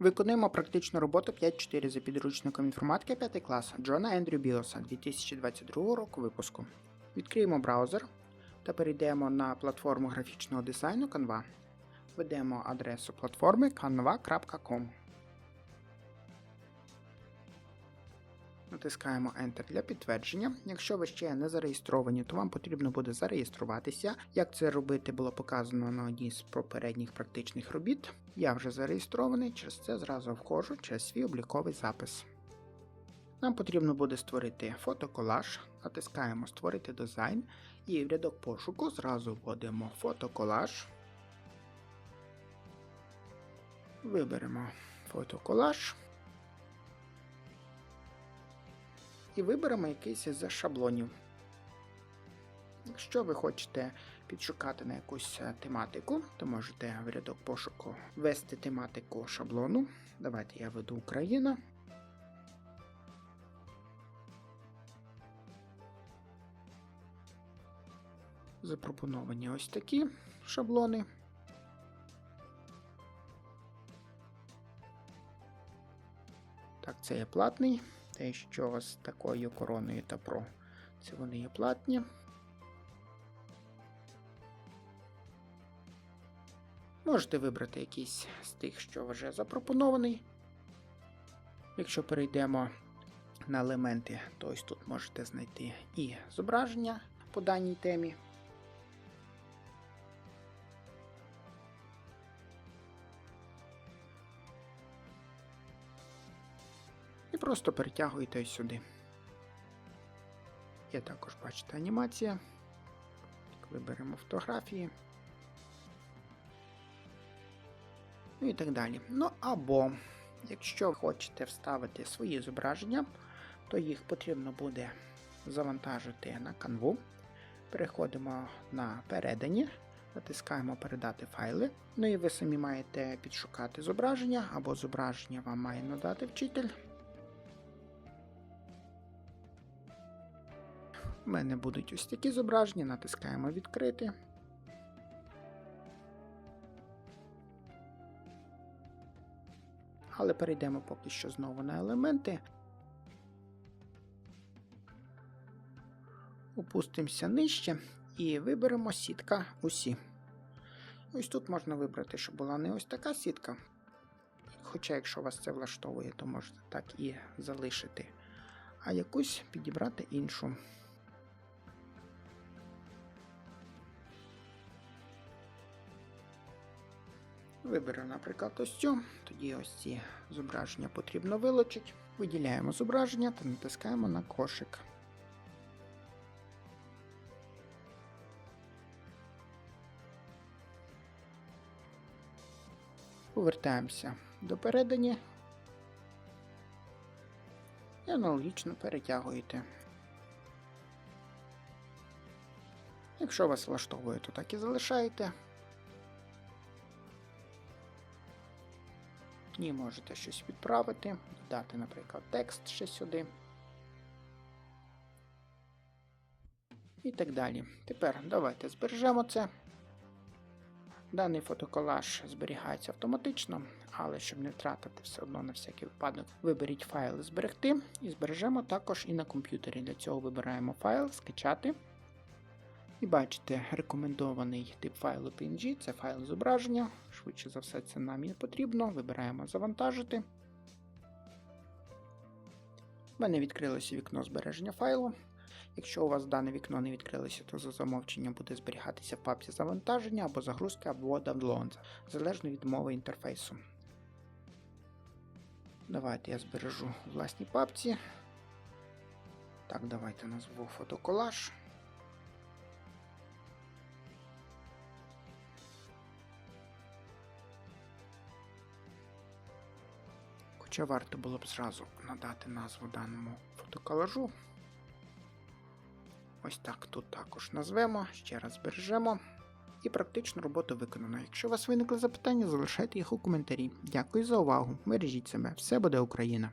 Виконуємо практичну роботу 5.4 за підручником інформатики 5 клас Джона Ендрю Біоса 2022 року випуску. Відкриємо браузер та перейдемо на платформу графічного дизайну Canva. Введемо адресу платформи canva.com. Натискаємо Enter для підтвердження. Якщо ви ще не зареєстровані, то вам потрібно буде зареєструватися. Як це робити було показано на одній з попередніх практичних робіт. Я вже зареєстрований, через це зразу входжу через свій обліковий запис. Нам потрібно буде створити фотоколаж, натискаємо Створити дизайн і в рядок пошуку зразу вводимо фотоколаж. Виберемо фотоколаж. І виберемо якийсь із шаблонів. Якщо ви хочете підшукати на якусь е, тематику, то можете в рядок пошуку ввести тематику шаблону. Давайте я веду Україна. Запропоновані ось такі шаблони. Так, це є платний. Те, що з такою короною та Pro. Це вони є платні. Можете вибрати якийсь з тих, що вже запропонований. Якщо перейдемо на елементи, то ось тут можете знайти і зображення по даній темі. Просто перетягуєте сюди. Є також, бачите, анімація. Виберемо фотографії. Ну і так далі. Ну або, якщо хочете вставити свої зображення, то їх потрібно буде завантажити на канву. Переходимо на передані, натискаємо Передати файли. Ну і ви самі маєте підшукати зображення, або зображення вам має надати вчитель. У мене будуть ось такі зображення, натискаємо відкрити. Але перейдемо поки що знову на елементи. Опустимося нижче і виберемо сітка усі. Ось тут можна вибрати, щоб була не ось така сітка. Хоча, якщо вас це влаштовує, то можете так і залишити, а якусь підібрати іншу. Виберу, наприклад, ось цю. Тоді ось ці зображення потрібно вилучити. Виділяємо зображення та натискаємо на кошик. Повертаємося до передані. І аналогічно перетягуєте. Якщо вас влаштовує, то так і залишаєте. Ні, можете щось відправити, додати, наприклад, текст ще сюди. І так далі. Тепер давайте збережемо це. Даний фотоколаж зберігається автоматично, але щоб не втратити все одно на всякий випадок, виберіть файл зберегти і збережемо також і на комп'ютері. Для цього вибираємо файл, скачати. І бачите, рекомендований тип файлу PNG це файл зображення. Швидше за все, це нам і потрібно. Вибираємо завантажити. У мене відкрилося вікно збереження файлу. Якщо у вас дане вікно не відкрилося, то за замовченням буде зберігатися в папці завантаження або загрузки, або download, залежно від мови інтерфейсу. Давайте я збережу власній папці. Так, давайте назву фотоколаж. Хоча варто було б зразу надати назву даному фотоколажу. Ось так тут також назвемо, ще раз збережемо. І практично роботу виконано. Якщо у вас виникли запитання, залишайте їх у коментарі. Дякую за увагу. Бережіть себе, все буде Україна!